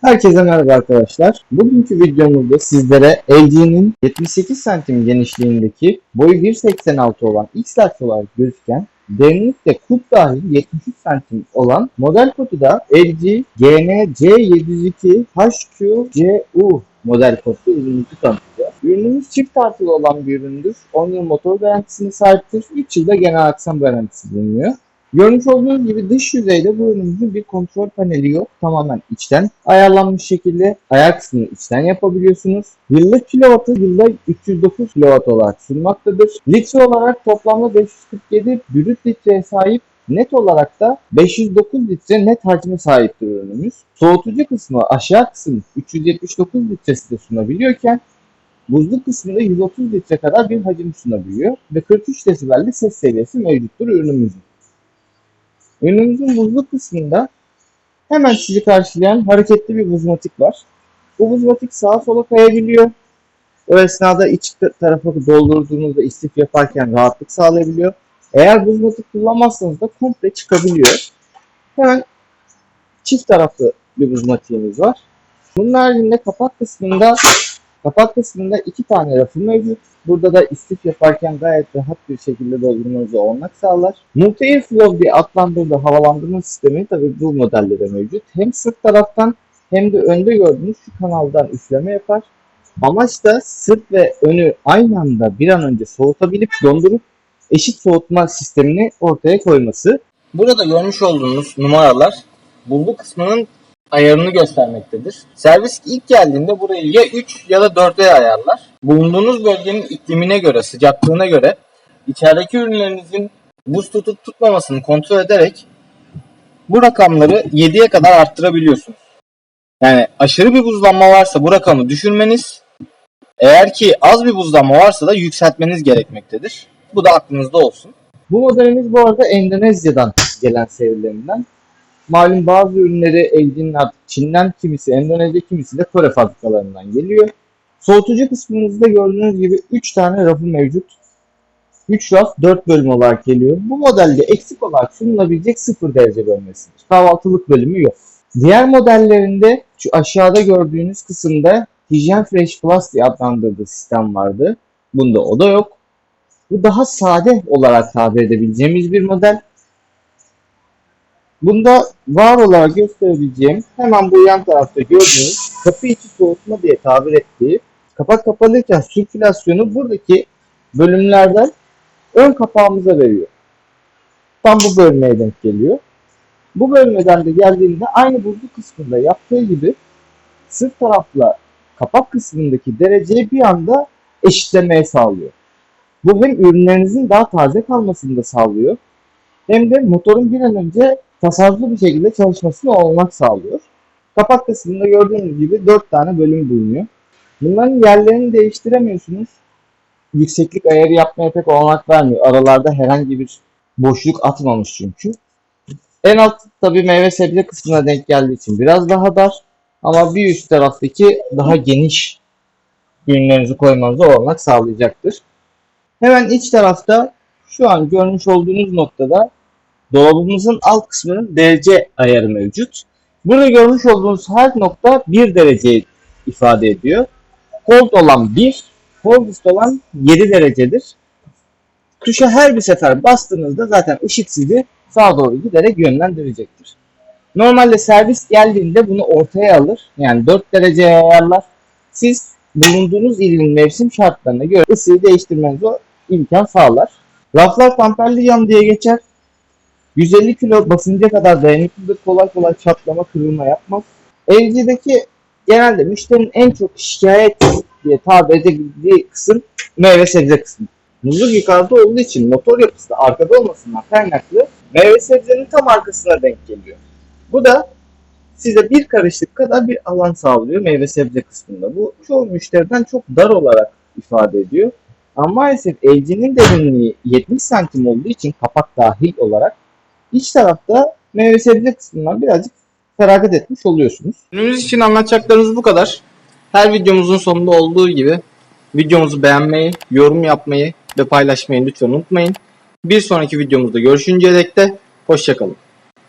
Herkese merhaba arkadaşlar. Bugünkü videomuzda sizlere LG'nin 78 santim genişliğindeki boyu 1.86 olan X-Large olarak gözüken derinlikte kup dahil 73 santim olan model kodu da LG GN-C702 HQCU model kodlu ürünümüzü tanıtıyor. Ürünümüz çift tartılı olan bir üründür. 10 yıl motor garantisine sahiptir. 3 yılda genel aksam garantisi bulunuyor. Görmüş olduğunuz gibi dış yüzeyde bu ürünümüzün bir kontrol paneli yok. Tamamen içten ayarlanmış şekilde ayar kısmını içten yapabiliyorsunuz. Yıllık kilovatı yılda 309 kilowatt olarak sunmaktadır. Litre olarak toplamda 547 brüt litreye sahip Net olarak da 509 litre net hacme sahiptir ürünümüz. Soğutucu kısmı aşağı kısım 379 litresi de sunabiliyorken buzluk kısmında 130 litre kadar bir hacim sunabiliyor ve 43 desibelde ses seviyesi mevcuttur ürünümüzün. Ürünümüzün buzluk kısmında hemen sizi karşılayan hareketli bir buzmatik var. Bu buzmatik sağa sola kayabiliyor. O esnada iç tarafı doldurduğunuzda istif yaparken rahatlık sağlayabiliyor. Eğer buzmatik kullanmazsanız da komple çıkabiliyor. Hemen çift taraflı bir buzmatiğimiz var. Bunun haricinde kapak kısmında kapak kısmında iki tane rafı mevcut. Burada da istif yaparken gayet rahat bir şekilde doldurmanıza olanak sağlar. Multi Flow diye adlandırdığı havalandırma sistemi tabii bu modelde de mevcut. Hem sırt taraftan hem de önde gördüğünüz şu kanaldan üfleme yapar. Amaç da sırt ve önü aynı anda bir an önce soğutabilip dondurup eşit soğutma sistemini ortaya koyması. Burada görmüş olduğunuz numaralar bulgu kısmının ayarını göstermektedir. Servis ilk geldiğinde burayı ya 3 ya da 4'e ayarlar. Bulunduğunuz bölgenin iklimine göre, sıcaklığına göre içerideki ürünlerinizin buz tutup tutmamasını kontrol ederek bu rakamları 7'ye kadar arttırabiliyorsunuz. Yani aşırı bir buzlanma varsa bu rakamı düşürmeniz, eğer ki az bir buzlanma varsa da yükseltmeniz gerekmektedir. Bu da aklınızda olsun. Bu modelimiz bu arada Endonezya'dan gelen serilerinden. Malum bazı ürünleri LG'nin artık Çin'den kimisi Endonezya kimisi de Kore fabrikalarından geliyor. Soğutucu kısmımızda gördüğünüz gibi 3 tane rafı mevcut. 3 raf 4 bölüm olarak geliyor. Bu modelde eksik olarak sunulabilecek 0 derece bölmesidir. Kahvaltılık bölümü yok. Diğer modellerinde şu aşağıda gördüğünüz kısımda Hijyen Fresh Plus diye adlandırdığı sistem vardı. Bunda o da yok. Bu daha sade olarak tabir edebileceğimiz bir model. Bunda var olarak gösterebileceğim hemen bu yan tarafta gördüğünüz kapı içi soğutma diye tabir ettiği kapak kapalıyken sirkülasyonu buradaki bölümlerden ön kapağımıza veriyor. Tam bu bölmeye denk geliyor. Bu bölmeden de geldiğinde aynı buzlu kısmında yaptığı gibi sırt tarafla kapak kısmındaki dereceyi bir anda eşitlemeye sağlıyor. Bu hem ürünlerinizin daha taze kalmasını da sağlıyor hem de motorun bir an önce tasarruflu bir şekilde çalışmasını olanak sağlıyor. Kapak kısmında gördüğünüz gibi 4 tane bölüm bulunuyor. Bunların yerlerini değiştiremiyorsunuz. Yükseklik ayarı yapmaya pek olanak vermiyor. Aralarda herhangi bir boşluk atmamış çünkü. En alt tabi meyve sebze kısmına denk geldiği için biraz daha dar. Ama bir üst taraftaki daha geniş ürünlerinizi koymanıza olanak sağlayacaktır. Hemen iç tarafta şu an görmüş olduğunuz noktada dolabımızın alt kısmının derece ayarı mevcut. Burada görmüş olduğunuz her nokta 1 dereceyi ifade ediyor. Cold olan 1, coldest olan 7 derecedir. Tuşa her bir sefer bastığınızda zaten ışık sizi sağa doğru giderek yönlendirecektir. Normalde servis geldiğinde bunu ortaya alır. Yani 4 dereceye ayarlar. Siz bulunduğunuz ilin mevsim şartlarına göre ısıyı değiştirmenize imkan sağlar. Raflar tamperli cam diye geçer. 150 kilo basınca kadar dayanıklıdır. Kolay kolay çatlama, kırılma yapmaz. LG'deki genelde müşterinin en çok şikayet diye tabir edebildiği kısım meyve sebze kısmı. Muzluk yukarıda olduğu için motor yapısı da arkada olmasından kaynaklı meyve sebzenin tam arkasına denk geliyor. Bu da size bir karışlık kadar bir alan sağlıyor meyve sebze kısmında. Bu çoğu müşteriden çok dar olarak ifade ediyor. Ama maalesef LG'nin derinliği 70 santim olduğu için kapak dahil olarak iç tarafta meyve sebze kısmından birazcık feragat etmiş oluyorsunuz. Ürünümüz için anlatacaklarımız bu kadar. Her videomuzun sonunda olduğu gibi videomuzu beğenmeyi, yorum yapmayı ve paylaşmayı lütfen unutmayın. Bir sonraki videomuzda görüşünceye dek de hoşçakalın.